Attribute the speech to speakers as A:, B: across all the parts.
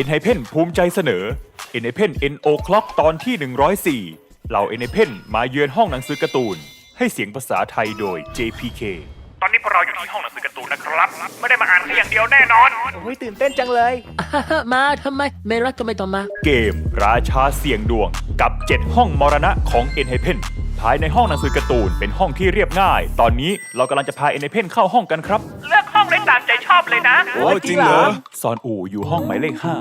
A: e n h y p e n ภูมิใจเสนอ e n h y p e n NO Clock ตอนที่ 104 เหล่า e n h y p e n มาเยือนห้องหนังสือการ์ตูน ให้เสียงภาษาไทยโดย JPK
B: ตอนนี้พวกเราอยู่ที่ห้องหนังสือการ์ตูนนะครับ ไม่ได้มาอ่านแค่อย่างเดียวแน่นอน
C: โอ้ยตื่นเต้นจังเลย
D: มาทำไม ไม่รักก็ไม่ต้องมา
A: เกมราชาเสี่ยงดวงกับ 7 ห้องมรณะของ e n h y p e n ภายในห้องหนังสือการ์ตูนเป็นห้องที่เรียบง่าย ตอนนี้เรากำลังจะพา e n h y p e n เข้าห้องกันครับ
B: เลือกห้องได้ตามใจชอบเลยนะ
C: โอ้ยจริงเหรอ
A: ซอนอูอยู่ห้องหมายเลขห้า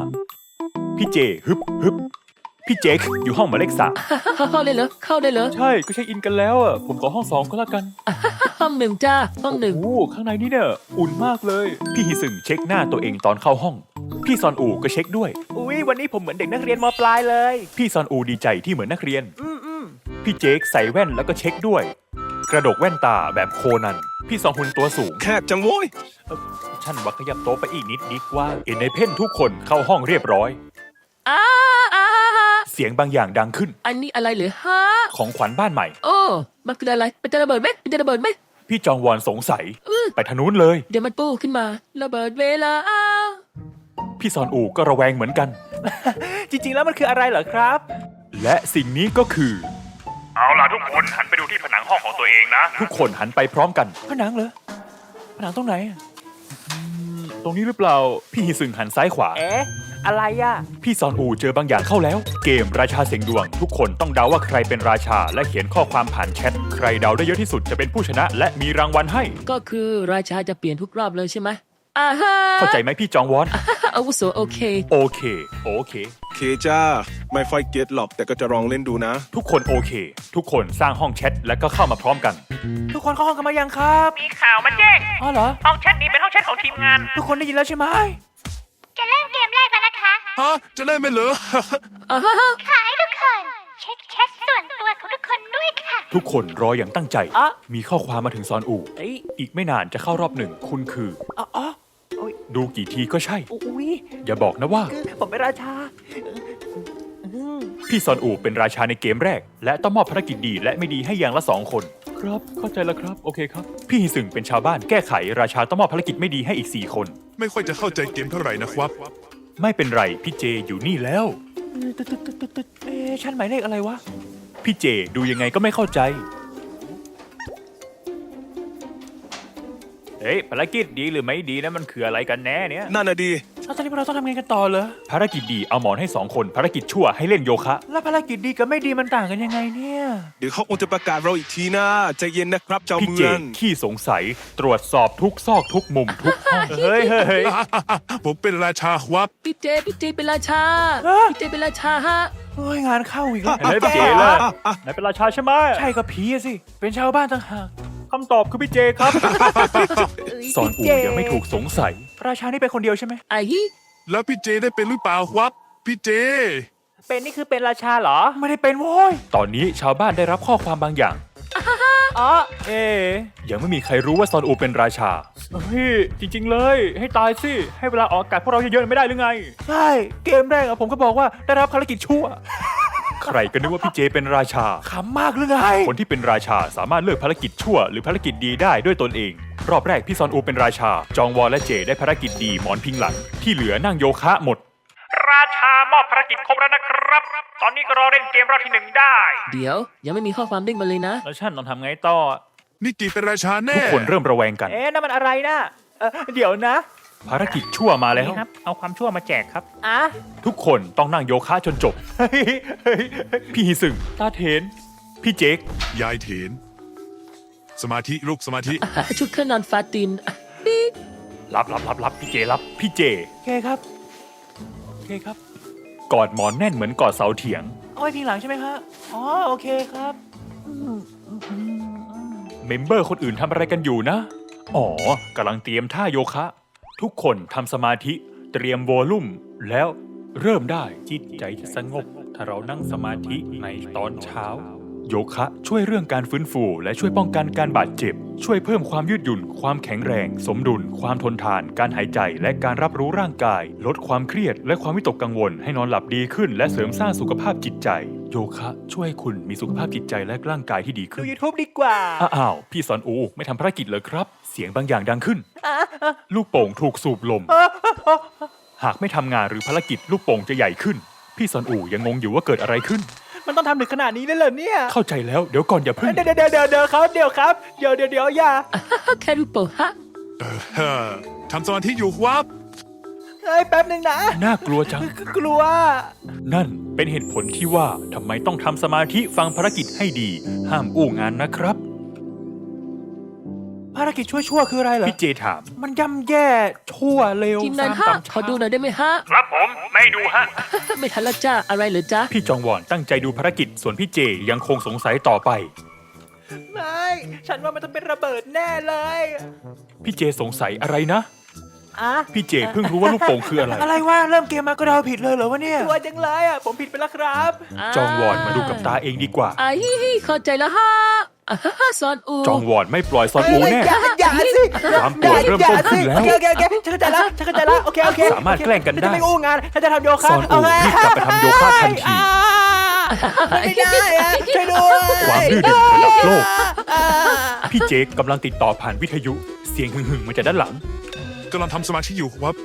A: พี่เจฮึบฮึบพี่เจคอยู่ห้องหมายเลขสาม
D: เข้าได้เหรอเข้าได้เหรอ
A: ใช่ก็ใช้อินกันแล้วอะผมขอห้องสองก็แล้วกัน
D: ห้องหนึ่งจ้าห้องหนึ่ง
A: โอ้ข้างในนี่เนี่ยอุ่นมากเลย พี่ฮิซึงเช็คหน้าตัวเองตอนเข้าห้อง พี่ซอนอูก็เช็คด้วย
C: อุ้ยวันนี้ผมเหมือนเด็กนักเรียนมปลายเลย
A: พี่ซอนอูดีใจที่เหมือนนักเรียน
C: อืมอืม
A: พี่เจคใส่แว่นแล้วก็เช็คด้วย กระดกแว่นตาแบบโคนัน พี่สองหุ่นตัวสูง
E: แคบจังโว้ย
A: ฉันวักขยับโต๊ะไปอีกนิดดีกว่าเอ็นในเพ่นทุกคนเข้าห้องเรียบร้อย
D: อ้าอ้า
A: เสียงบางอย่างดังขึ้น
D: อันนี้อะไรเหรือฮะ
A: ของขวัญบ้านใหม่
D: โอ้มันคืออะไรเป็นจะระเบิดไหมเป็นจะระเบิดไหม
A: พี่จองวอนสงสัย
D: อื้อ
A: ไปทางนู้นเลย
D: เดี๋ยวมันปูขึ้นมา ระเบิดเวลาอ้า
A: พี่ซอนอูก็ระแวงเหมือนกัน
C: จริงๆแล้วมันคืออะไรเหรอครับ
A: และสิ่งนี้ก็คือ
B: เอาล่ะทุกคนหันไปดูที่ผนังห้องของตัวเองนะ
A: ทุกคนหันไปพร้อมกัน
C: ผนังเหรอผนังตรงไหนอะ
A: ตรงนี้หรือเปล่า พี่ฮิซึงหันซ้ายขวา
C: เอ๊ะ อะไรอะ
A: พี่ซอนอูเจอบางอย่างเข้าแล้ว เกมราชาเสียงดวง ทุกคนต้องเดาว่าใครเป็นราชา และเขียนข้อความผ่านแชท ใครเดาได้เยอะที่สุดจะเป็นผู้ชนะ และมีรางวัลให้
D: ก็คือราชาจะเปลี่ยนทุกรอบเลยใช่ไหมอ่าฮะ
A: เข้าใจไหมพี่จองวอน
D: อาวุโสโอเค
A: โอเค โอเค
E: เคจ้า ไม่ค่อยเก็ตหรอกแต่ก็จะลองเล่นดูนะ
A: ทุกคนโอเค ทุกคนสร้างห้องแชทและก็เข้ามาพร้อมกัน
C: ทุกคนเข้าห้องกันมายังครับ
B: มีข่าวมาแจ้ง
C: อ๋อเหรอ
B: ห้องแชทนี้เป็นห้องแชทของทีมงาน
C: ทุกคนได้ยินแล้วใช่ไหม
F: จะเริ่มเกมแรกแล้วนะคะ
E: ฮะ จะเล่นไหมเหรอ
D: อ่าฮะ
F: ขอให้ทุกคน เช็คแชทส่วนตัวของทุกคนด้วยค่ะ
A: ทุกคนรออย่างตั้งใจ
C: อะ
A: มีข้อความมาถึงซอนอู
C: เอ้ย
A: อีกไม่นานจะเข้ารอบหนึ่ง คุณคือ
C: อ๋ออ๋อโอ้ย
A: ดูกี่ทีก็ใช่
C: อุ้ย
A: อย่าบอกนะว่า
C: คือผมเป็นราชาอืม
A: พี่ซอนอูเป็นราชาในเกมแรก และต้องมอบภารกิจดีและไม่ดีให้อย่างละสองคน ครับ เข้าใจแล้วครับ โอเคครับ พี่ฮิซึงเป็นชาวบ้านแก้ไข ราชาต้องมอบภารกิจไม่ดีให้อีก4คน
E: ไม่ค่อยจะเข้าใจเกมเท่าไหร่นะครับ
A: ไม่เป็นไร พี่เจอยู่นี่แล้ว
C: ตึ๊ดตึ๊ดตึ๊ดตึ๊ดตึ๊ดเอ๊ะชั้นหมายเลขอะไรวะ
A: พี่เจดูยังไงก็ไม่เข้าใจ เฮ้ยภารกิจดีหรือไม่ดีนะมันคืออะไรกันแน่เนี่ย
E: นั่นน่ะดี
C: แล้วตอนนี้พวกเราต้องทำไงกันต่อเหรอ
A: ภารกิจดีเอาหมอนให้สองคนภารกิจชั่วให้เล่นโยคะ
C: แล้วภารกิจดีกับไม่ดีมันต่างกันยังไงเนี่ย
E: เดี๋ยวเขาคงจะประกาศเราอีกทีนะใจเย็นนะครับเจ้า
A: พี่
E: เมื
A: เจ
E: อง
A: ขี้สงสัยตรวจสอบทุกซอกทุกมุมทุกห้องเฮ้ยเฮ้ยเฮ้ย
E: ผมเป็นราชาวับ
D: พี่เจพี่เจเป็นราชา
C: ฮะ
D: พี่เจเป็นราชาฮะ
C: โอ้ยงานเข้าอีกแล้ว
A: เฮ้ยพี่เจล่ะไหนเป็นราชาใช่ไหม
C: ใช่กับผีอะสิ เป็นชาวบ้านต่างหาก
A: คำตอบคือพี่เจครับสอนอู
C: พี่เจ
A: ยังไม่ถูกสงสัย
C: ราชานี่เป็นคนเดียวใช่ไหม
D: ไอ้ฮิ
E: แล้วพี่เจได้เป็นหรือเปล่าวับพี่เจ
C: เป็นนี่คือเป็นราชาเหรอ ไม่ได้เป็นโว้ย
A: ตอนนี้ชาวบ้านได้รับข้อความบางอย่าง
C: อ๋อ
A: เอ๊ะยังไม่มีใครรู้ว่าซอนอูเป็นราชาเฮ้ยจริง ๆ เลย ให้ตายสิ ให้เวลาออกอากาศพวกเราเยอะๆไม่ได้หรือไง
C: ใช่ เกมแรกอะผมก็บอกว่าได้รับภารกิจชั่ว
A: ใครก็นึกว่าพี่เจเป็นราชา
C: ขำมากหรือไง
A: คนที่เป็นราชาสามารถเลือกภารกิจชั่วหรือภารกิจดีได้ด้วยตนเอง รอบแรกพี่ซอนอูเป็นราชา จองวอและเจได้ภารกิจดีหมอนพิงหลัง ที่เหลือนั่งโยคะหมด
B: ราชามอบภารกิจครบแล้วนะครับ ตอนนี้ก็รอเล่นเกมรอบที่หนึ่งได้
D: เดี๋ยว ยังไม่มีข้อความเด้งมาเลยนะ
A: แล้วฉันต้องทำไงต่อ
E: นี่กี่เป็นราชาแน่
A: ทุกคนเริ่มระแวงกัน
C: เอ๊ะนั่นมันอะไรนะเอ่อเดี๋ยวนะ
A: ภารกิจชั่วมาแล้ว
B: นี่ครับ เอาความชั่วมาแจกครับ
C: อะ
A: ทุกคนต้องนั่งโยคะจนจบเฮ้ยเฮ้ยพี่ฮิซึงตาเทน พี่เจค
E: ยายเถนสมาธิลูกสมาธิ
D: อะชุดเครื่องนอนฟาตินอะปิ๊ก
A: รับรับรับรับพี่เจรับ พี่เจ
C: โอเคครับโอเคครับ
A: กอดหมอนแน่นเหมือนกอดเสาเถียง
C: เอาไว้พิงหลังใช่ไหมครับอ๋อโอเคครับ
A: เมมเบอร์คนอื่นทำอะไรกันอยู่นะ อ๋อกำลังเตรียมท่าโยคะ ทุกคนทำสมาธิเตรียมโวลุ่มแล้วเริ่มได้จิตใจจะสงบ ถ้าเรานั่งสมาธิในตอนเช้า โยคะช่วยเรื่องการฟื้นฟู และช่วยป้องกันการบาดเจ็บ ช่วยเพิ่มความยืดหยุ่น ความแข็งแรง สมดุล ความทนทาน การหายใจ และการรับรู้ร่างกาย ลดความเครียด และความวิตกกังวล ให้นอนหลับดีขึ้น และเสริมสร้างสุขภาพจิตใจ โยคะช่วยให้คุณมีสุขภาพจิตใจและร่างกายที่ดีขึ้
C: ดู
A: น
C: YouTube ดีกว่า
A: อ้าวพี่สอนอูไม่ทำภารกิจเลยครับ เสียงบางอย่างดังขึ้น
C: อะอะ
A: ลูกโป่งถูกสูบลม
C: อะอะ
A: หากไม่ทำงานหรือภารกิจลูกโป่งจะใหญ่ขึ้น พี่ซอนอูยังงงอยู่ว่าเกิดอะไรขึ้น
C: มันต้องทำถึงขนาดนี้เลยเหรอเนี่ย
A: เข้าใจแล้วเดี๋ยวก่อนอย่าเพิ่ง
C: เดี๋ยวเดี๋ยวเดี๋ยวเดี๋ยวครับเดี๋ยวครับเดี๋ยวเดี๋ยวเดี๋ยวอย่า
D: แค่ลูกโป่งฮะ
G: เฮ้อทำสมาธิอยู่ครับ
C: เฮ้ยแป๊บหนึ่งนะ
A: น่ากลัวจัง
C: กลัว
A: นั่นเป็นเหตุผลที่ว่าทำไมต้องทำสมาธิฟังภารกิจให้ดี ห้ามอู้งานนะครับ
C: ภารกิจชั่วๆคืออะไรเหรอ
A: พี่เจถาม
C: มันย่ำแย่ชั่วเร็ว
D: ทีมงาน
C: ซ้ำ
D: ฮะ
C: ต่ำ
D: ขอดูหน่อยได้ไหมฮะ
B: ครับผมไม่ดูฮะ
D: ไม่ทันละจ้าอะไรเหรอจ๊ะ
A: พี่จองวอนตั้งใจดูภารกิจ ส่วนพี่เจยังคงสงสัยต่อไป
C: ไม่ ฉันว่ามันต้องเป็นระเบิดแน่เลย
A: พี่เจสงสัยอะไรนะ
C: อะ
A: พี่เจเพิ่งรู้ว่าลูกโป่งคืออะไร
C: อะไรวะเริ่มเกมมาก็เดาผิดเลยเหรอวะเนี่ย ตัวจังเลยอะ ผมผิดไปแล้วครับ
A: จองวอนมาดูกับตาเองดีกว่า
D: ไอ้เข้าใจแล้วฮะ อ่าฮะซอนอู
A: จองวอนไม่ปล่อยซอนอูแน่
C: อย่าอย่าสิ
A: ความปวดเริ่มต้นขึ้นแล้ว
C: โอเคโอเคโอเคฉันเข้าใจแล้วฉันเข้าใจแล้วโอเคโอเค
A: สามารถแกล้งกันได้
C: ฉัจะไม่อู้งานฉันจะทำโยคะ
A: ซอนอูรีบกลับไปทำโยคะทันที
C: อ่าไม่ได้อะช่วยด้วย
A: ความดื้อดึงระดับโลก
C: อ่า
A: พี่เจกำลังติดต่อผ่านวิทยุ เสียงหึ่งๆมาจากด้านหลัง
G: กำลังทำสมาธิอยู่ครับ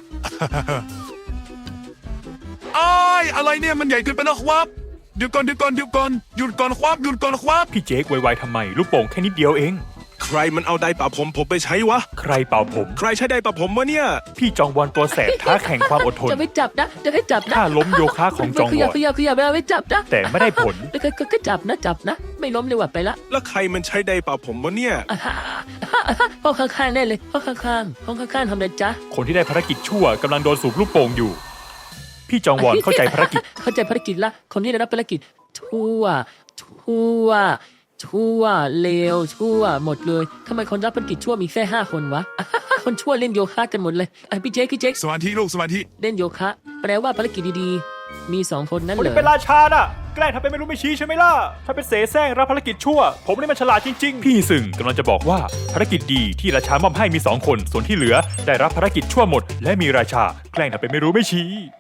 G: อ้ายอะไรเนี่ยมันใหญ่เกินไปแล้วครับ เดี๋ยวก่อนเดี๋ยวก่อนเดี๋ยวก่อนหยุดก่อนครับหยุดก่อนครับ
A: พี่เจกไวๆทำไม ลูกโป่งแค่นิดเดียวเอง
E: ใครมันเอาไดร์เป่าผมผมไปใช้วะ
A: ใครเป่าผม
E: ใครใช้ไดร์เป่าผมวะเนี่ย
A: พี่จองวอนตัวแสบท้าแข่งความอดทน
D: จะไม่จับนะ จะไม่จับนะ
A: ท่าล้มโยคะของจอง
D: ข
A: ว
D: ยับ
A: อน
D: ขยับขยับไม่เอาไม่จับนะ
A: แต่ไม่ได้ผล
D: ก็ก็ก็ก็จับนะจับนะ ไม่ล้มเลยว่ะไปละ
E: แล้วใครมันใช้ไดร์เป่าผมวะเนี่ย
D: อ่าฮะอ่าฮะห้องข้างๆได้เลยห้องข้างๆห้องข้างๆทำอะไรจ๊ะ
A: คนที่ได้ภารกิจชั่วกำลังโดนสูบลูกโป่งอยู่ พี่จองวอนเข้าใจภารกิจ
D: เข้าใจภารกิจละ คนที่ได้รับภารกิจ ทั่ว ทั่วทั่วเลวทั่ว หมดเลยทำไมคนรับภารกิจชั่วมีแค่ห้าคนวะอะคนชั่วเล่นโยคะกันหมดเลยไอะพี่เจ๊กพี่เจ๊ก
G: สมาธิลูกสมาธิ
D: เล่นโยคะ แปลว่าภารกิจดีๆ มีสองคนนั่น
A: คน
D: เหร
A: ที่
D: อ
A: เป็นราชาน่ะ แกล้งทำเป็นไม่รู้ไม่ชี้ใช่ไหมล่ะ ถ้าเป็นเสแสร้งรับภารกิจชั่ว ผมนี่มันฉลาดจริงๆพี่สึงกำลังจะบอกว่าภารกิจดีที่ราชามอบให้มีสองคน ส่วนที่เหลือได้รับภารกิจชั่วหมด และมีราชาแกล้งทำเป็นไม่รู้ไม่ชี้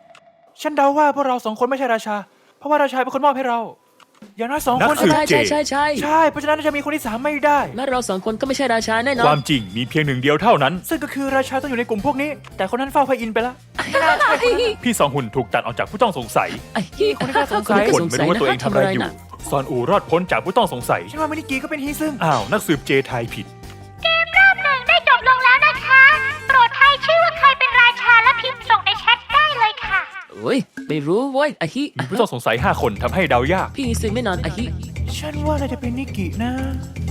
C: ฉันเดาว่าพวกเราสองคนไม่ใช่ราชา เพราะว่าราชาเป็นคนมอบให้เรา อย่างน้อยสอง
A: นัก
C: คน
A: สืบ
D: ใช่ใช่ใช่ใช่
C: ใช่ เพราะฉะนั้นน่าจะมีคนที่สามไม่ได้
D: และเราสองคนก็ไม่ใช่ราชาแน่นอ
A: คนวามจริงมีเพียงหนึ่งเดียวเท่านั้น
C: ซึ่งก็คือราชาต้องอยู่ในกลุ่มพวกนี้ แต่คนนั้นเฝ้าพระอินทร์ไปแล้ว
A: พี่สองหุ่นถูกตัดออกจากผู้ต้องสงสัย
D: ไอ้ที่
C: คนที่น่าสงสัย
A: ทุกคนไม่รู้ว่าตัวเองทำอะไรอยู่
D: น่ะ
A: ซอนอูรอดพ้นจากผู้ต้องสงสัย
C: ฉันว่ามินิกีก็เป็นฮีซึ่ง
A: อ้าวนักสืบเจทายผิด
F: โอ้ย
D: ไม่รู้เว้ยไอ้ที่
A: มีผู้ต้องสงสัย 5 คนทำให้เดายาก
D: พี่ซึงแน่นอนไอ้ที่
C: ฉันว่าน่าจะเป็นนิกินะ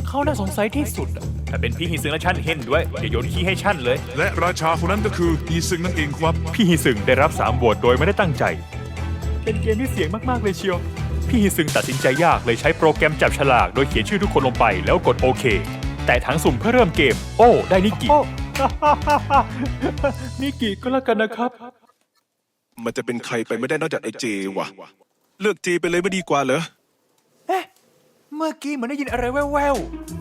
C: เขาน่าสงสัยที่สุดอะ
A: ถ้าเป็นพี่ฮิซึงและชั่นเห็นด้วยอย่าโยนขี้ให้ชั่นเลย
G: และราชาคนนั้นก็คืออีซึงนั่นเองครับ
A: พี่ฮิซึงได้รับ3โหวตโดยไม่ได้ตั้งใจ เป็นเกมที่เสียงมากๆเลยเชียว พี่ฮิซึงตัดสินใจยากเลยใช้โปรแกรมจับฉลาก โดยเขียนชื่อทุกคนลงไปแล้วกดโอเค แต่ถังสุ่มเพื่อเริ่มเกม โอ้ ได้นิกิ
C: โอ้ นิกิก็แล้วกันนะครับ
E: มันจะเป็นใครไปไม่ได้นอกจากไอ้เจวะเลือกเจไปเลยไม่ดีกว่าเหรอ
C: เอ๊ะ เมื่อกี้เหมือนได้ยินอะไรแว่ว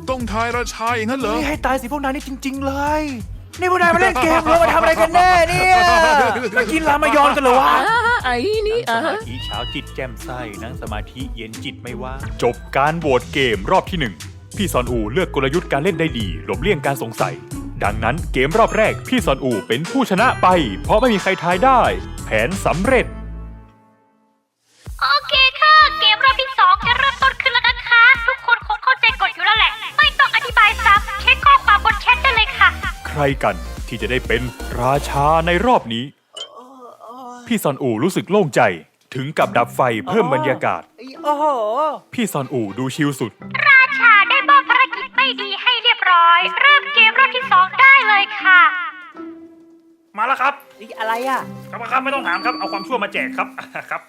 G: ต้องทายราชาอย่างนั้นเหร
C: ๆ
G: อ
C: นี่ให้ตายสิพวกนายนี่จริง ๆ เลย นี่พวกนายมาเล่นเกมหรือมาทำอะไรกันแน่เนี่ยมากินรามายอนกันเหรอวะ
D: อ่าไอ้นี่อ่า
A: สมาธิเช้าจิตแจ่มใสนั่งสมาธิเย็นจิตไม่ว่างจบการโหวตเกมรอบที่หนึ่งพี่ซอนอูเลือกกลยุทธ์การเล่นได้ดีหลบเลี่ยงการสงสัย ดังนั้นเกมรอบแรกพี่ซอนอูเป็นผู้ชนะไป เพราะไม่มีใครทายได้ แผนสำเร็จ
F: โอเคค่ะ เกมรอบที่สองจะเริ่มต้นขึ้นแล้วนะคะ ทุกคนคงเข้าใจกฎอยู่แล้วแหละ ไม่ต้องอธิบายซ้ำเช็คข้อความบนแชทได้เลยค่ะ
A: ใครกันที่จะได้เป็นราชาในรอบนี้ พี่ซอนอูรู้สึกโล่งใจถึงกับดับไฟเพิ่มบรรยากาศ
C: โอ้โห
A: พี่ซอนอูดูชิลสุด
F: ราชาได้มอบภารกิจไม่ดีให้เรียบร้อย เริ่มเกมรอบที่สองได้เลยค่ะ
B: มาแล้วครับ
C: อะไรอะ
B: ครับครับไม่ต้องถามครับ เอาความชั่วมาแจกครับ ครับ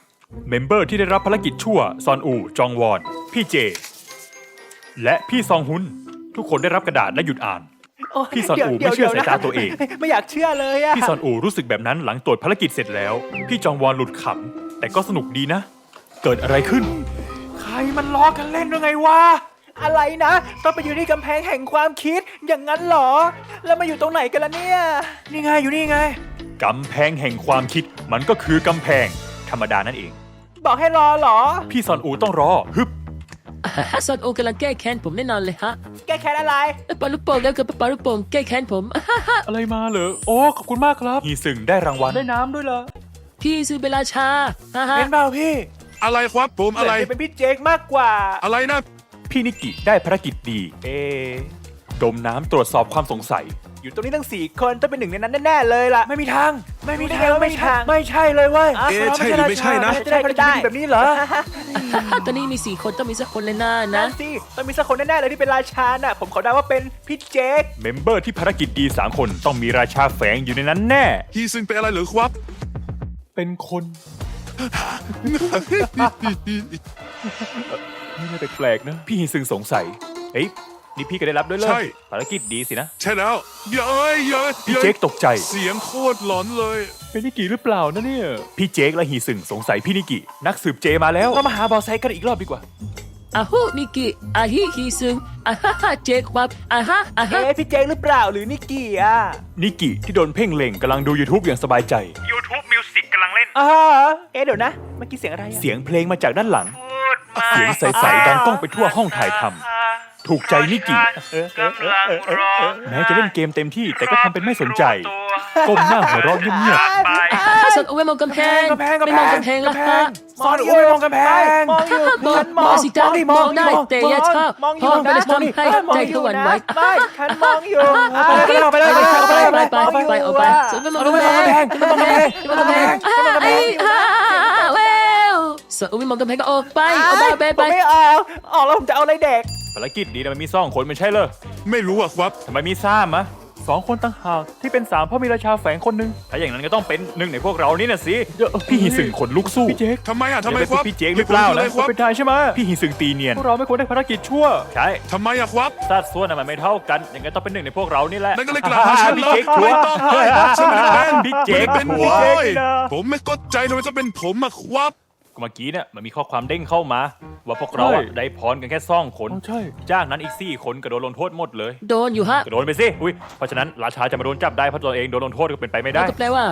A: เมมเบอร์ที่ได้รับภารกิจชั่ว ซอนอู จองวอน พี่เจ และพี่ซองฮุน ทุกคนได้รับกระดาษและหยุดอ่าน
C: โย
A: พี่ซอนอู
C: ดี๋ยว
A: ไม่เชื่อ
C: ดี๋ยว
A: สายตาตัวเอง
C: ไม่อยากเชื่อเลยอะ
A: พี่ซอนอูรู้สึกแบบนั้นหลังตรวจภารกิจเสร็จแล้ว พี่จองวอนหลุดขำแต่ก็สนุกดีนะ เกิดอะไรขึ้น
C: ใครมันล้อกันเล่นด้วยไงวะ อะไรนะต้องไปอยู่ที่กำแพงแห่งความคิดอย่างนั้นเหรอ แล้วมาอยู่ตรงไหนกันล่ะเนี่ย นี่ไงอยู่นี่ไง
A: กำแพงแห่งความคิดมันก็คือกำแพง ธรรมดานั่นเอง
C: บอกให้รอเหรอ
A: พี่ซอนอูต้องรอฮึบ
D: ซอนโอกำลังแก้แค้นผมแน่นอนเลยฮะ
C: แก้แค้นอะไร
D: ปาลูกโป่งแล้วกับปาลูกโป่งแก้แค้นผม
A: อะไรมาเหรอโอ้ขอบคุณมากครับฮีซึงได้รางวัล
C: ได้น้ำด้วยเหรอ
D: พี่ซื้อเวลาชาฮ่าฮ่า
C: เป็นเปล่าพี่
G: อะไรครับผมอะไร
C: เหมืนจเป็นพี่เจคมากกว่า
G: อะไรนะ
A: พี่นิกิได้ภารกิจดี เอะดมน้ำตรวจสอบความสงสัย
C: อยู่ตรงนี้ทั้งสี่คนต้องเป็นหนึ่งในนั้นแน่ๆเลยล่ะ ไม่มีทาง ไม่มีทางไม่ทาง ไม่ใช่เลยเว้ย
E: เอ๊ะใช่หรือไม่ใช่นะ
C: จะได้ภารกิจดีแบบนี้เหรอ
D: ตอนนี้มีสี่คนต้องมีสักคนเลยนะ
C: นั่
D: นะ
C: นสิต้องมีสักคนแน่ๆเลยที่เป็นราชาน่ะ ผมขอเดาว่าเป็นพี่เจค
A: เมมเบอร์ที่ภารกิจดี3คนต้องมีราชาแฝงอยู่ในนั้นแน่
G: ฮีซึงเป็นอะไรหรือครับ
A: เป็นคน นี่อะไรแปลกๆนะ พี่ฮีซึงสงสัยเฮ้ยนี่พี่ก็ได้รับด้วยเลย
G: ใช่
A: ภารกิจดีสินะ
G: ใช่แล้วเย้ยเย้ย
A: พี่
G: ย้ย
A: เจคตกใจ
G: เสียงโคตรหลอนเลย
A: เป็นนิกิหรือเปล่านะเนี่ย พี่เจคและฮีซึงสงสัยพี่นิกิ นักสืบเจมาแล้วเรามาหาเบอไซกันอีกรอบดีกว่า
D: อาฮูนิกิอาฮิฮิซึงอาฮ่าฮ่าเจควับอาฮ่าอาฮ่า
C: เอ๊ะพี่เจคหรือเปล่าหรือนิกกี้อะ
A: นิกิที่โดนเพ่งเล็งกำลังดู YouTube อย่างสบายใจ
B: YouTube Music กำลังเล่น
C: อ่าเอ๊ะเดี๋ยวนะ เมื่อกี้เสียงอะไรอะ
A: เสียงเพลงมาจากด้านหลัง
B: พูดไป
A: เสียงใสๆดังก้องไปทั่วห้องถ่ายทำถูกใจนิกิ
B: กำลังรอ
A: แม้จะเล่นเกมเต็มที่แต่ก็ทำเป็นไม่สนใจ ก้มหน้าหัวเราะเงียบ
B: ไป
D: อ่าสันเอาไว้มองกำแพง
C: กำแพงกำ
D: ไม่
C: แพ
D: มอง
C: ง
D: กำแพงละ
C: กำแพ
D: ฮะ
C: งมองอยู่มองกำแพงมองอยู่
D: มอง
C: ฉัน
D: มองสิจ๊ะ
C: ดิ
D: มองได้แต่อย่าชอบ
C: มองอยู่
D: มองไป
C: นะ
D: แล้วทำให้ใจเขาหวั่นไหว
C: ไม่ฉันมองอยู่
D: ไปเลยไปเลยไปเลยไปไปไปเอาไป
C: ฉั
D: ฉั
C: น
D: น
C: ไม่
D: ไม่
C: ม
D: ม
C: อ
D: องง
C: กำ
D: กำ
C: แพ
D: แพ
C: ง
D: ง
C: ฉันไม่มองกำแพงฉันไม่มองกำแพงฉันไม่มองกำแพง
D: อ่าเว้วสเอาไว้มองกำแพงก็ออกไปเอาไปไป
C: ผ
D: ไป
C: มไม่เอาออกแล้วผมจะเอาอะไรเด็ก
A: ๆภารกิจดีนะมันมีซ่องคนไม่ใช่เลย
G: ไม่รู้อะครับ
A: ทำไมมีซ่ามะสองคนตั้งหากที่เป็นสามเพราะมีราชาแฝงคนหนึงถ้าอย่างนั้นก็ต้องเป็นหนึ่งในพวกเรานี่นะสิพี่ฮีซึงขนลุกสู้พี่เจค
G: ทำไมอะทำไม
A: อย่า
G: ครับ
A: เป็นพี่เจคหรือเปล่า
G: หตุผล
A: นะ
G: คืออะไรครับ
A: เป็นทายใช่ไหมพี่ฮีซึงตีเนียนพวกเราไม่ควรได้ภารกิจชั่วใช่
G: ทำไมอะครับ
A: สัดส่วนน่ะมันไม่เท่ากันอย่างนั้นต้องเป็นหนึ่งในพวกเรานี่แหละ
G: นั่นก็เลยกล่าวหาฉัน
A: พี่
G: เล
A: เจ
G: ย
A: คชัว
G: ไม่
A: ร์
G: ต้องเลยฉันไม่ได้เป็น
A: พี่เจค
G: ไม่ได้เป็น
A: ชั
G: โว้
A: ร์
G: ย
A: นะ
G: ผมไม่เข้าใจทำไมต้องเป็นผมอะครับ
A: เมื่อกี้เนี่ยมันมีข้อความเด้งเข้ามา ว่าพวกเราอะ
G: ใช่
A: ได้พรกันแค่ซ่องคน
G: ใช่
A: จากนั้นอีกสี่คนก็โดนลงโทษหมดเลย
D: โดนอยู่ฮะ
A: ก็โดนไปสิอุ้ยเพราะฉะนั้นราชาจะมาโดนจับได้เพราะตัวเองโดนลงโทษก็เป็นไปไม่ได้
D: ก็แปลว่า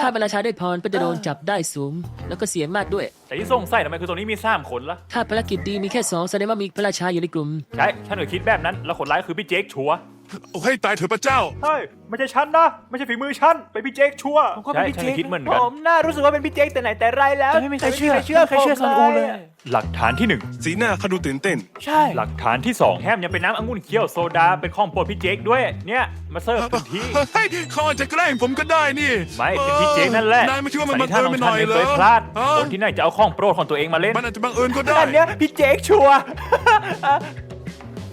D: ถ้าเป็นราชาได้พรก็จะโดนจับได้สูง แล้วก็เสียมากด้วย
A: แต่ที่สงสัยทำไมคือตรงนี้มีสามคนละ
D: ถ้าภารกิจดีมีแค่สองแสดงว่ามีพระราชาอยู่ในกลุ่ม
A: ใช่ฉันก็คิดแบบนั้นแล้วคนร้ายคือพี่เจคชัวร์
G: โอ้ให้ตายเถอะพระเจ้า
A: ใช่ไม่ใช่ฉันนะ ไม่ใช่ฝีมือฉันเป็นพี่เจคชัวร์
C: ผมก็เป็นพี่
A: ใช่
C: เจ
A: ฉัน
C: ค
A: ก็คิดเหมือน
C: ผ
A: กัน
C: มน่ารู้สึกว่าเป็นพี่เจคแต่ไหนแต่ไรแล้ว
A: แต่ไม่มีใครเชื่อ
C: ใครเชื่อใครเชื่อซอนอูเลย
A: หลักฐานที่หนึ่ง
E: สีหน้าเขาดูตื่นเต้น
C: ใช่
A: หลักฐานที่สองแถมยังเป็นน้ำองุ่นเคี่ยวโซดาเป็นของโปรดพี่เจคด้วย เนี่ยมาเสิร์ฟถึงที่
G: เฮ้ยเขาอาจจะแกล้งผมก็ได้นี่
A: ไม่เป็นพี่เจคนั่นแหละ
G: นายไม่คิดว่ามันบัง
A: สั
G: เอิญ
A: น
G: ไป
A: นิษ
G: ห
A: ฐาน
G: น่อย
A: ไม่
G: เหร
A: เค
G: อย
A: พลาด
G: ฮะ
A: คนที่ไหนจะเอาของโปรดของตัวเองมาเล่น
G: มันอาจจะบังเอิญก็ได้
C: อันเนี้ยพี่เจคชัวร์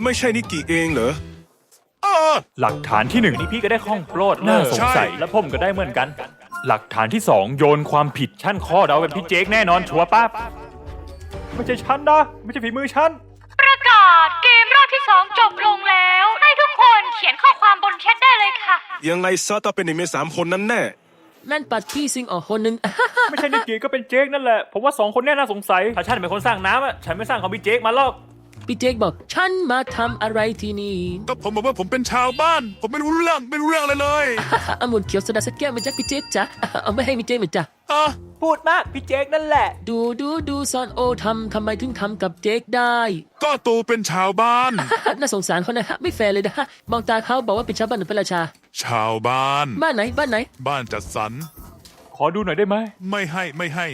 E: ไม่ใช่นิกิเองเหรอ
G: เออ
A: หลักฐานที่หนึ่งนี่พี่ก็ได้ข้องโปรดน่าสงสัย
G: ใช่
A: และผมก็ได้เหมือนกัน หลักฐานที่สองโยนความผิดชั่นข้อเดาเป็นพี่เจคแน่นอนชัวร์ป้าไม่ใช่ฉันนะ ไม่ใช่ฝีมือฉัน
F: ประกาศเกมรอบที่2จบลงแล้ว ให้ทุกคนเขียนข้อความบนแชทได้เลยค่ะ
E: ยังไงซะต้องเป็นหนึ่งในสามคนนั้นแน่
D: นั่นปัดพี่ซิงออกคนหนึ่ง
A: ไม่ใช่นิกกี้ก็เป็นเจคนั่นแหละผมว่าสองคนเนี้น่าสงสัยถ้าฉันเป็นคนสร้างน้ำอะฉันไม่สร้างของพี่เจคมาหรอก
D: พี่เจคบอก ฉันมาทำอะไรที่นี่
G: ก็ผมบอกว่าผมเป็นชาวบ้าน ผมไม่รู้เรื่องไม่รู้เรื่องอะไรเลย
D: อามุนเขียวโซดาสักแก้วมาจากพี่เจคจ้ะเอาไม่ให้พี่เจคเหมือนจ้ะ
G: อะ
C: พูดมากพี่เจคนั่นแหละ
D: ดูดูดูซอนโอทำทำไมถึงทำกับเจคได้
G: ก็ตูเป็นชาวบ้าน
D: น่าสงสารเขานะฮะไม่แฟร์เลยนะฮะมองตาเขาบอกว่าเป็นชาวบ้านหรือเป็นราชา
G: ชาวบ้าน
D: บ้านไหนบ้านไหน
G: บ้านจัดสรร
A: ขอดูหน่อยได้ไหม
G: ไม่ให้ไม่ให้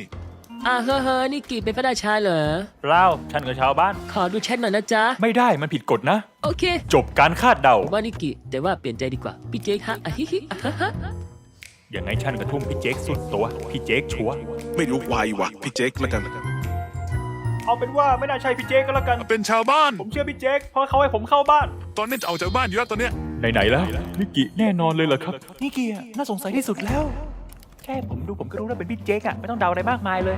D: อ่าเฮ้อเฮ้อนี่กี่เป็นพระราชาเหรอ
A: เปล่าฉันกับชาวบ้าน
D: ขอดูแชทหน่อยนะจ๊ะ
A: ไม่ได้มันผิดกฎนะ
D: โอเค
A: จบการคาดเดา
D: ว่านิกิ แต่ว่าเปลี่ยนใจดีกว่า พี่เจคฮะอะฮิฮิอะฮะฮะ
A: อย่างไงฉันกระทุ่มพี่เจคสุดตัว พี่เจคชัวร์
E: ไม่รู้วายว่ะพี่เจคแล้วกัน
A: เอาเป็นว่าไม่น่าใช่พี่เจคก็แล้วกัน
G: เป็นชาวบ้าน
A: ผมเชื่อพี่เจคเพราะเขาให้ผมเข้าบ้าน
G: ตอนนี้จะออกจากบ้านอยู่แล้วตอนเนี้ย
A: ไหนๆแล้วนิกกี้แน่นอนเลยเหรอครับ
C: นี่เกียร์น่าสงสัยที่สุดแล้วแค่ผมดูผมก็รู้แล้วเป็นพี่เจคอะไม่ต้องเดาอะไรมากมายเลย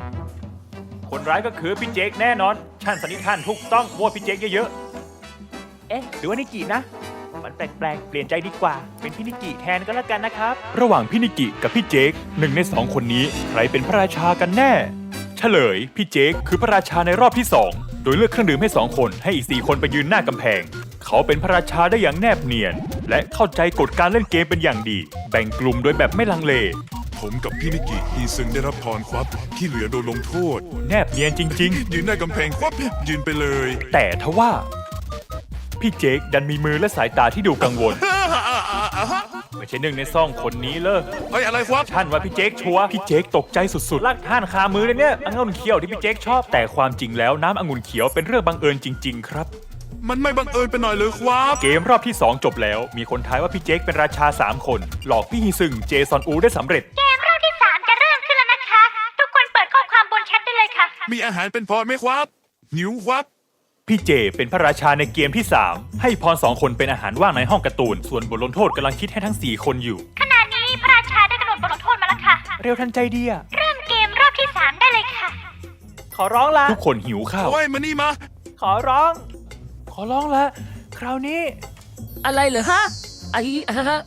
A: คนร้ายก็คือพี่เจคแน่นอนฉันสันนิษฐานถูกต้องว่าพี่เจคเยอะ
C: เอ๊ะ หรือว่านิกินะ มันแปลกๆ เปลี่ยนใจดีกว่า เป็นพี่นิกิแทนก็แล้วกันนะครับ
A: ระหว่างพี่นิกิกับพี่เจคหนึ่งในสองคนนี้ใครเป็นพระราชากันแน่ เฉลย พี่เจคคือพระราชาในรอบที่สองโดยเลือกเครื่องดื่มให้สองคนให้อีกสี่คนไปยืนหน้ากำแพงเขาเป็นพระราชาได้อย่างแนบเนียน และเข้าใจกฎการเล่นเกมเป็นอย่างดี แบ่งกลุ่มโดยแบบไม่ลังเล
G: ผมกับพี่นิกิฮีซึงได้รับพรครับที่เหลือโดนลงโทษ
A: แนบเนียนจริง
G: ยืนหน้ากำแพงครับยืนไปเลย
A: ๆ แต่ทว่า พี่เจคดันมีมือและสายตาที่ดูกังวล ไม่ใช่หนึ่งในซ่องคนนี้เลย
G: เฮ้ยอะไรครับ
A: ท่านว่าพี่เจคชัวร์พี่เจคตกใจสุดๆลากท่านคามือเลยเนี่ยองุ่นเขียวที่พี่เจคชอบแต่ความจริงแล้วน้ำองุ่นเขียวเป็นเรื่องบังเอิญจริง ๆ ครับ
G: มันไม่บังเอิญไปหน่อยเลยครับ
A: เกมรอบที่ 2 จบแล้ว มีคนทายว่าพี่เจคเป็นราชา 3 คน หลอกพี่ฮีซึงเจซอนอูได้สำเร็จ
F: เก มีอา
G: หารเป็นพรไหมครับ หิวครับ
A: พี่เจเป็นพระราชาในเกมที่ 3 ให้พรสองคนเป็นอาหารว่างในห้องการ์ตูน ส่วนบทลงโทษกำลังคิดให้ทั้ง 4 คนอยู่
F: ขณะนี้พระราชาได้กำหนดบทลงโทษมาแล้วค่ะ
C: เร็วทันใจดีอะ
F: เริ่มเกมรอบที่สามได้เลยค่ะ
C: ขอร้องละ
A: ทุกคนหิวข้าว
G: โอ้ยมานี่มา
C: ขอร้อง ขอร้องละคราวนี้
D: อะไรเหรอฮะไอ้อะฮะ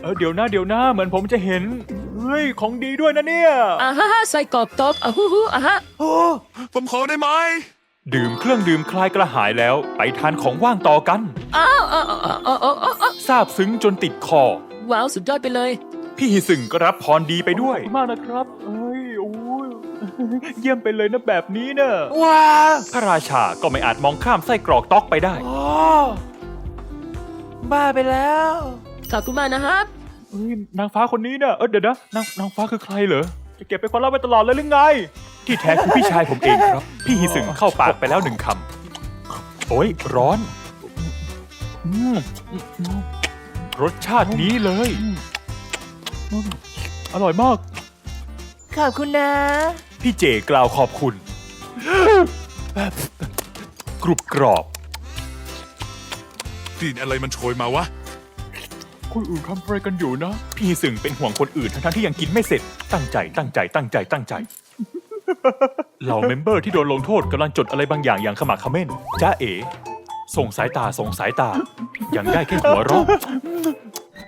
A: เออเดี๋ยวนะเดี๋ยวนะเหมือนผมจะเห็นเฮ้ย ของดีด้วยนะเนี่ย
D: อ่าฮะใส่กรอบตบอะฮู้ฮู้อะฮะ
C: โอ้
G: ผมขอได้ไหม
A: ดื่มเครื่องดื่มคลายกระหายแล้วไปทานของว่างต่อกัน
D: อ้าวอ้าวอ้าวอ้าวอ้าวอ้าวอ้าว
A: ซาบซึ้งจนติดคอ
D: ว้าวสุดยอดไปเลย
A: พี่ฮิซึงก็รับพรดีไปด้วยมากนะครับเอ้ยโอ้ยเยี่ยมไปเลยนะแบบนี้เนอะ
C: ว้าว
A: พระราชาก็ไม่อาจมองข้ามไส้กรอกต๊อกไปได้
C: โอ้บ้าไปแล้ว
D: ขอบคุณมากนะครับ
A: เฮ้ยนางฟ้าคนนี้เนี่ยเออเดี๋ยวนะนางนางฟ้าคือใครเหรอจะเก็บเป็นความลับไว้ตลอดเลยหรือไง ที่แท้คือพี่ชายผมเองครับ พี่ฮิซึงเข้าปากไปแล้วหนึ่งคำโอ้ยร้อนอืมรสชาตินี้เลย อร่อยมาก
C: ขอบคุณนะ
A: พี่เจกล่าวขอบคุณ กรุบกรอบ
G: กลิ่นอะไรมันโชยมาวะ
A: คนอื่นทำอะไรกันอยู่นะ พี่สึงเป็นห่วงคนอื่นทั้งๆที่ยังกินไม่เสร็จ ตั้งใจ ตั้งใจ ตั้งใจ ตั้งใจ เหล่าเมมเบอร์ที่โดนลงโทษกำลังจดอะไรบางอย่างอย่างขมักเขม้นจ้าเอ๋ ส่งสายตา ส่งสายตา ยังได้แค่หัวเราะ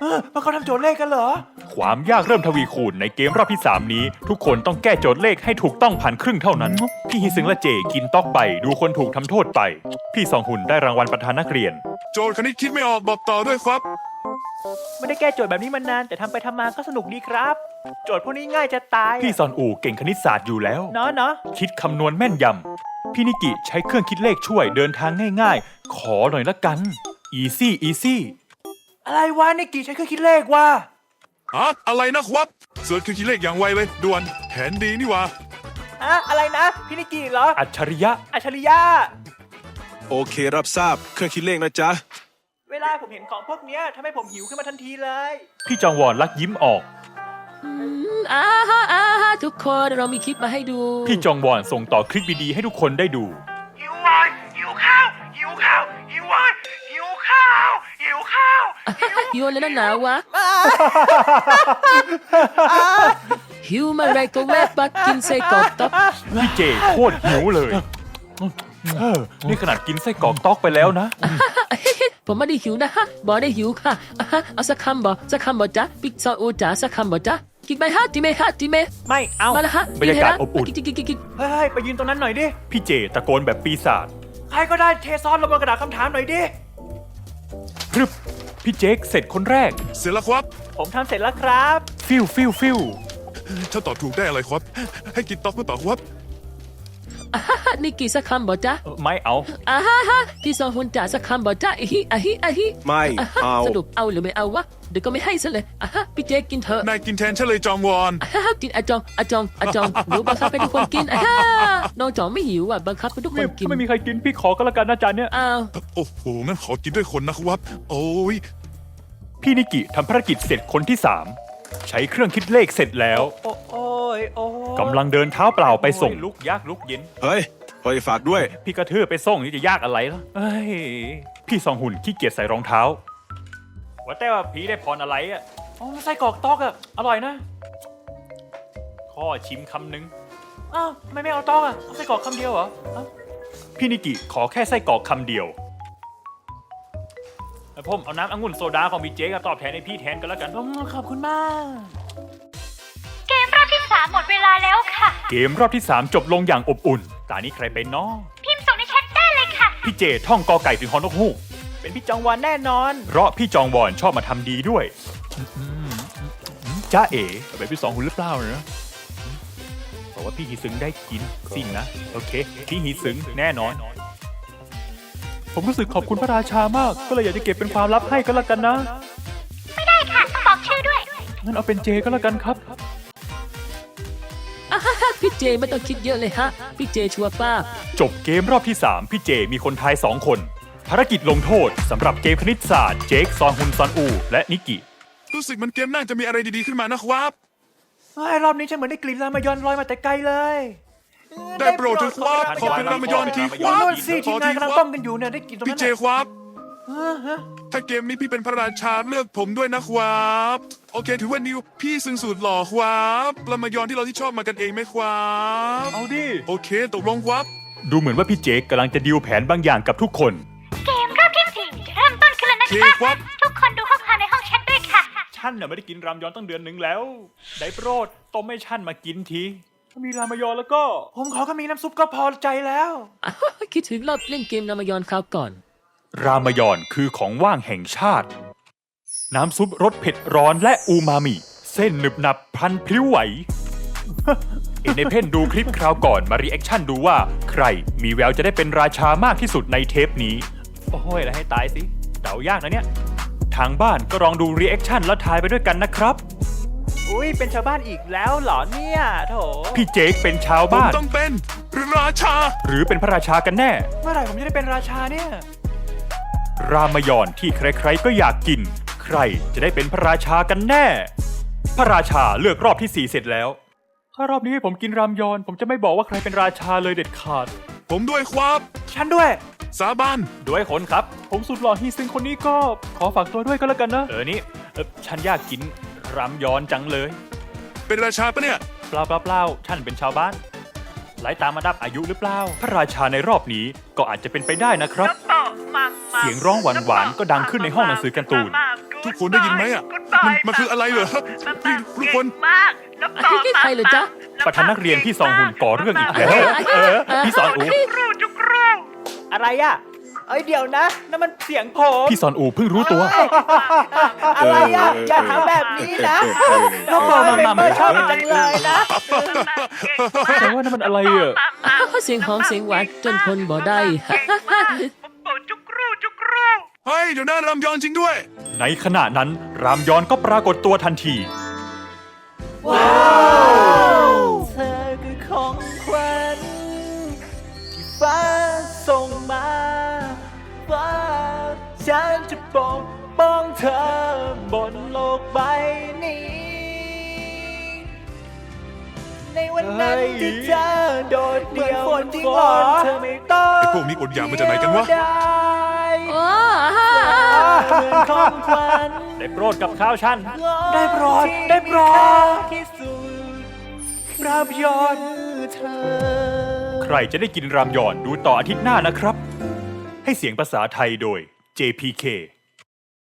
C: เออมันเขาทำโจทย์เลขกันเหรอ
A: ความยากเริ่มทวีคูณในเกมรอบที่ 3 นี้ ทุกคนต้องแก้โจทย์เลขให้ถูกต้องผ่านครึ่งเท่านั้น พี่ฮิซึงและเจกินต๊อกไป ดูคนถูกทำโทษไป พี่สองหุ่นได้รางวัลประธานนักเรียน
G: โจทย์คณิตคิดไม่ออกบอกต่อด้วยครับ
C: ไม่ได้แก้โจทย์แบบนี้มานาน แต่ทำไปทำมาก็สนุกดีครับ โจทย์พวกนี้ง่ายจะตาย
A: พี่ซอนอูเก่งคณิตศาสตร์อยู่แล้ว
C: เนาะเนาะ
A: คิดคำนวณแม่นยำพี่นิกิใช้เครื่องคิดเลขช่วยเดินทางง่ายๆ ขอหน่อยละกัน easy easy
C: อะไรวะนี่กี่ใช้เครื่องคิดเลขวะ
G: อะอะไรนะครับเสิร์ชคือคิดเลขอย่างไวเลยด่วนแผนดีนี่หว่า
C: อะอะไรนะพี่นิกิเหรอ
A: อัจฉริยะ
C: อัจฉริยะ
E: โอเครับทราบ เครื่องคิดเลขนะจ๊ะ
C: เวลาผมเห็นของพวกเนี้ยทำให้ผมหิวขึ้นมาทันทีเลย
A: พี่จองวอนลักยิ้มออก
D: อืมอ่าฮะอ่าฮะทุกคนเรามีคลิปมาให้ดู
A: พี่จองวอนส่งต่อคลิปดีๆให้ทุกคนได้ดู
B: หิววายหิวข้าว หิวข้าว หิววายหิวข้าว หิวข้าว
D: โยนเลยนะหนาววะ หิวมาไรก็แวะปักกินไส้กรอกต๊อก
A: พี่เจโคตรหิวเลย เออนี่ขนาดกินไส้กรอกต๊อกไปแล้วนะ
D: ผมไม่ได้หิวนะฮะบอได้หิวค่ะอะฮะเอาสักคำบอสักคำบอจ๊ะปิ๊กซออูจ๋าสักคำบอจ๊ะกินไหมฮะจิเมฮะจิเม
C: ไม่เอา
D: มาแล้วฮะ
A: บรรยากาศอบอุ่น
D: กินกินกินกิน
C: เฮ้ยไปยืนตรงนั้นหน่อยดิ
A: พี่เจตะโกนแบบปีศาจ
C: ใครก็ได้เทซอนลงบนกระดาษคำถามหน่อยดิ
A: พรึบพี่เจคเสร็จคนแรก
G: เสร็จแล้วครับ
C: ผมทำเสร็จแล้วครับ
A: ฟิวฟิวฟิว
G: ถ้าตอบถูกได้อะไรครับ ให้กินต๊อกหรือเปล่าครับ
D: อะฮะนี่กี่สักคำบอจ๊ะ
A: เออไม่เอา
D: อ่าฮะฮะพี่สองคนจ๋าสักคำบอจ๊ะอะฮิอะฮิอะฮิ
E: ไม่
D: อะฮะ
E: เอา
D: สรุปเอาหรือไม่เอาวะเดี๋ยวก็ไม่ให้ซะเลยอะฮะพี่เจกินเถอะ
G: นายกินแทนฉันเลยจองวอน
D: อะฮะกินอาจองอาจองอาจองหนูบังคับให้ทุกคนกินอะฮะน้องจองไม่หิวอะบังคับให้ทุกคนกิน
A: ถ้าไม่มีใครกินพี่ขอก็แล้วกันนะจานเนี่ย
D: อ้าว
G: โอ้โหงั้นขอกินด้วยคนนะครับ โอ้ย
A: พี่นิกิทำภารกิจเสร็จคนที่3ใช้เครื่องคิดเลขเสร็จแล้ว
C: โอ้โอ้ ยโอ้ย
A: กำลังเดินเท้าเปล่าไปส่ง ลุกยากลุกเย็น
E: เฮ้ยเฮ้ยฝากด้วย
A: พี่กระเทือไปส่งนี่จะยากอะไรล่ะเอ้ยพี่สองหุ่นขี้เกียจใส่รองเท้า ว่าแต่ว่าพี่ได้พรอะไรอะ
C: โอ้ไส้กรอกต๊อกอะอร่อยนะ
A: ข้อชิมคำนึง
C: อ้าวทำไมไม่เอาต๊อกอะเอาไส้กรอกคำเดียวเหรออ้าว
A: พี่นิกิขอแค่ไส้กรอกคำเดียวแล้วผมเอาน้ำองุ่นโซดาของพี่เจ๊กับตอบแทนให้พี่แทนกันแล้วกัน
C: อืมขอบคุณมาก
F: เกมรอบที่ สามหมดเวลาแล้วค่ะ
A: เกมรอบที่ 3 จบลงอย่างอบอุ่น ตานี้ใครเป็นเนาะ
F: พิมพ์ส่งในแชทได้เลยค่ะ
A: พี่เจท่องกอไก่ถึงฮอนกฮูก
C: เป็นพี่จองวันแน่นอน
A: เพราะพี่จองวอนชอบมาทำดีด้วยจ้าเอ๋เป็นพี่สองหุ่นหรือเปล่าเนะบอกว่าพี่ฮีซึงได้กินสิ่งนะ โอเค พี่ฮีซึงแน่นอน ผมรู้สึกขอบคุณพระราชามาก ก็เลยอยากจะเก็บเป็นความลับให้ก็แล้วกันนะ
F: ไม่ได้ค่ะ ต้องบอกชื่อด้วย
A: งั้นเอาเป็นเจก็แล้วกันครับ
D: อะฮะฮะพี่ เจไม่ต้องคิดเยอะเลยฮะ พี่เจชัวร์ป้า
A: จบเกมรอบที่ 3 พี่เจมีคนทาย 2 คน ภารกิจลงโทษสำหรับเกมคณิตศาสตร์เจคซองฮุนซอนอู และนิกิ
G: รู้สึกมันเกมน่าจะมีอะไรดีๆขึ้นมานะครับ
C: เฮ้ยรอบนี้ฉันเหมือนได้กลิ่นรามายอนลอยมาแต่ไกลเลย
G: ได้โปรดเถอะครับขอเป็นรามยอนทีค
C: โอ้
G: รับ
C: โน่นสิ
G: ข
C: ที
G: อ
C: มงา
G: ที
C: น
G: ค
C: กำลัง
G: รั
C: ต้
G: บ
C: มกันอยู่เนี่ยได้กลิ่นตรง
G: พี่
C: นั้น
G: เจ
C: น่ะ
G: ครับ
C: เออฮะ
G: ถ้าเกมนี้พี่เป็นพระราชาเลือกผมด้วยนะครับ โอเค ถือว่านิวพี่ซึ่งสุดหล่อครับรามยอนที่เราที่ชอบมากันเองไหมครับ
A: เอาดิ
G: โอเค ตกลงครับ
A: ดูเหมือนว่าพี่เจคกำลังจะดีลแผนบางอย่างกับทุกคน
F: เกมรอบที่สี่จะเริ่มต้นขึ้นแล้วนะ
G: โอเค
F: คะ
G: ครับ
F: ทุกคนดูข้อความในห้องแชทด้วยค่ะ
A: ฉันน่ะไม่ได้กินรามยอนตั้งเดือนหนึ่งแล้ว ได้โปรดต้มให้ฉันมากินที ถ้ามีรามยอนแล้วก็
C: ผมขอก็มีน้ำซุปก็พอใจแล้ว
D: อะคิดถึงรอบเล่นเกมรามายอนคราวก่อน
A: รามยอนคือของว่างแห่งชาติ น้ำซุปรสเผ็ดร้อนและอูมามิ เส้นหนึบหนับพลันพลิ้วไหว เอเนเพนดูคลิปคราวก่อนมารีแอคชั่นดูว่า ใครมีแววจะได้เป็นราชามากที่สุดในเทปนี้ โอ้ยแล้วให้ตายสิเดายากนะเนี่ย ทางบ้านก็ลองดูรีแอคชั่นแล้วทายไปด้วยกันนะครับ
C: อุ้ยเป็นชาวบ้านอีกแล้วเหรอเนี่ยโถ
A: พี่เจคเป็นชาว
G: ผม
A: บ้าน
G: ต้องเป็นราชา
A: หรือเป็นพระราชากันแน่
C: เมื่อไหร่ผมจะได้เป็นราชาเนี่ย
A: รามยอนที่ใครๆก็อยากกิน ใครจะได้เป็นพระราชากันแน่ พระราชาเลือกรอบที่4เสร็จแล้ว ถ้ารอบนี้ให้ผมกินรามยอน ผมจะไม่บอกว่าใครเป็นราชาเลยเด็ดขาด
G: ผมด้วยครับ
C: ฉันด้วย
G: สาบาน
A: ด้วยคนครับ ผมสุดหล่อฮีซึ่งคนนี้ก็ขอฝากตัวด้วยก็แล้วกันนะ เออนี่เออฉันอยากกินรามยอนจังเลย
G: เป็นราชาปะเนี่ย
A: เปล่าเปล่าเปล่าท่านเป็นชาวบ้านไล่ตามมาดับอายุหรือเปล่า พระราชาในรอบนี้ก็อาจจะเป็นไปได้นะครับ เสียงร้องหวานๆก็ดังขึ้นในห้องหนังสือการ์ตูน
G: ทุกคนได้ยินไหมอะมันมันคืออะไรเหรอนี่ทุกคน
D: ใครเหรอจ๊ะ
A: ประธานนักเรียนพี่ซองหุนก่อเรื่องอีกแล้ว เออ พี่สอนอู
C: อะไรอะเอ้ยเดี๋ยวนะนั่นมันเสียงผม
A: พี่สอนอูเพิ่งรู้ตัว
C: อะไรอะอย่าทำแบบนี้นะน้องบอกมาไม่ชอบมันจังเลยนะ
A: แต่ว่านั่นมันอะไรอะ
D: อ้าวเสียงหอมเสียงหวานจนทนบ่ได้
G: เฮ้ยเดี๋ยวนะรำยอนจริงด้วย
A: ในขณะนั้นรามยอนก็ปรากฏตัวทันที
C: เธอคือของขวัญที่ฟ้าส่งมาว่าฉันจะปกป้องเธอบนโลกใบนี้ ในวันนั้นที่เธอโดดเดี่ยวฝนจริงเหรอเธอไม่ต้อง
G: ไอ้ พวกนี้อดอยากมาจากไหนกันวะ
C: ได้
D: โอ้
C: เหมือนของขวัญ
A: ได้โปรดกับข้าวฉัน
C: ได้โปรดได้โปรดรามยอนเธอ
A: ใครจะได้กินรามยอนดูต่ออาทิตย์หน้านะครับ ให้เสียงภาษาไทยโดย JPK